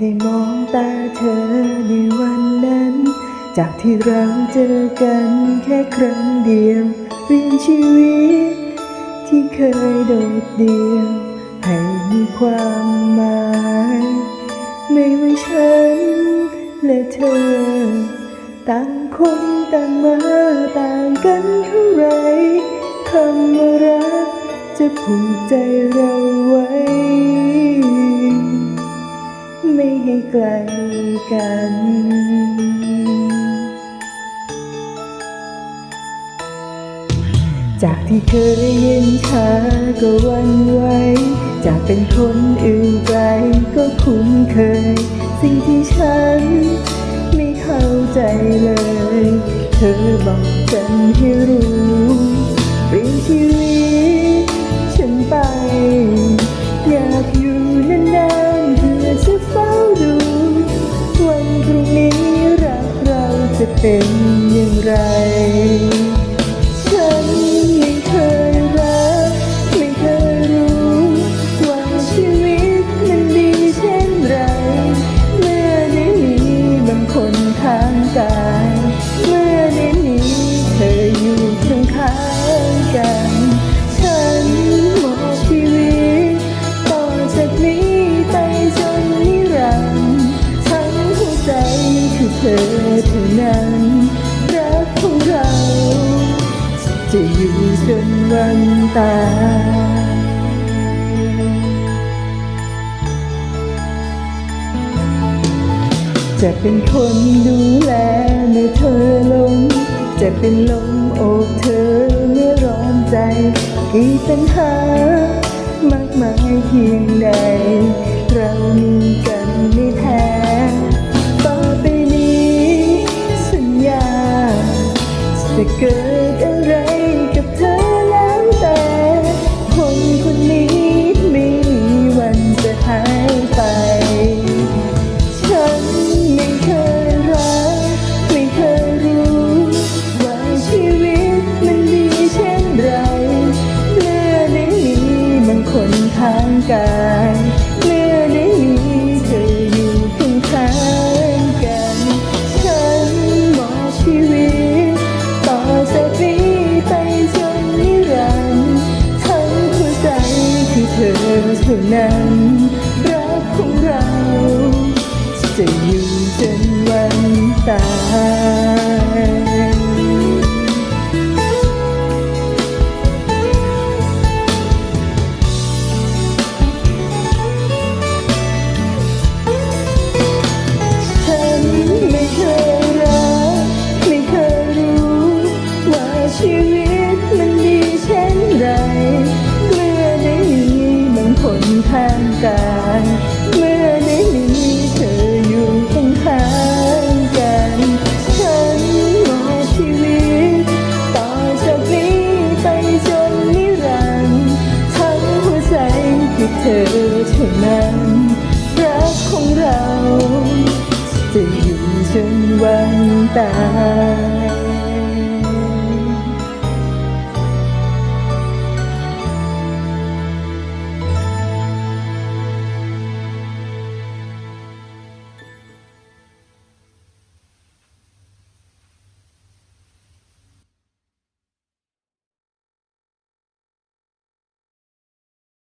ได้มองตาเธอในวันนั้น จากที่เราเจอกันแค่ครั้งเดียวเรียนชีวิต ที่เคยโดดเดี่ยว ให้มีความหมาย ไม่ว่าฉันและเธอ ต่างคนต่างมาต่างกันเท่าไรคำว่ารักจะผูกใจเราไว้ ให้ไกลกัน จากที่เคยได้ยินชาก็วันไหวจากเป็นคนอื่นไกลก็คุ้นเคย สิ่งที่ฉันไม่เข้าใจเลย เธอบอกฉันให้รู้เปลี่ยนชีวิต เป็นอย่างไร จะอยู่จนวันตายจะเป็นคนดูแลเมื่อเธอลง จะเป็นลมอบเธอเมื่อร้อนใจ กี่ปัญหามากมายเพียงใด ดอะไรกับเธอแล้วแต่ คนคนนี้ไม่มีวันจะหายไป ฉันไม่เคยรัก ไม่เคยรู้ ว่าชีวิตมันดีเช่นไรเมื่อได้มีบางคนทางกาย จะอยู่จนวันตาย ธอเท่านั้นรักของเรา จะอยู่จนวันตาย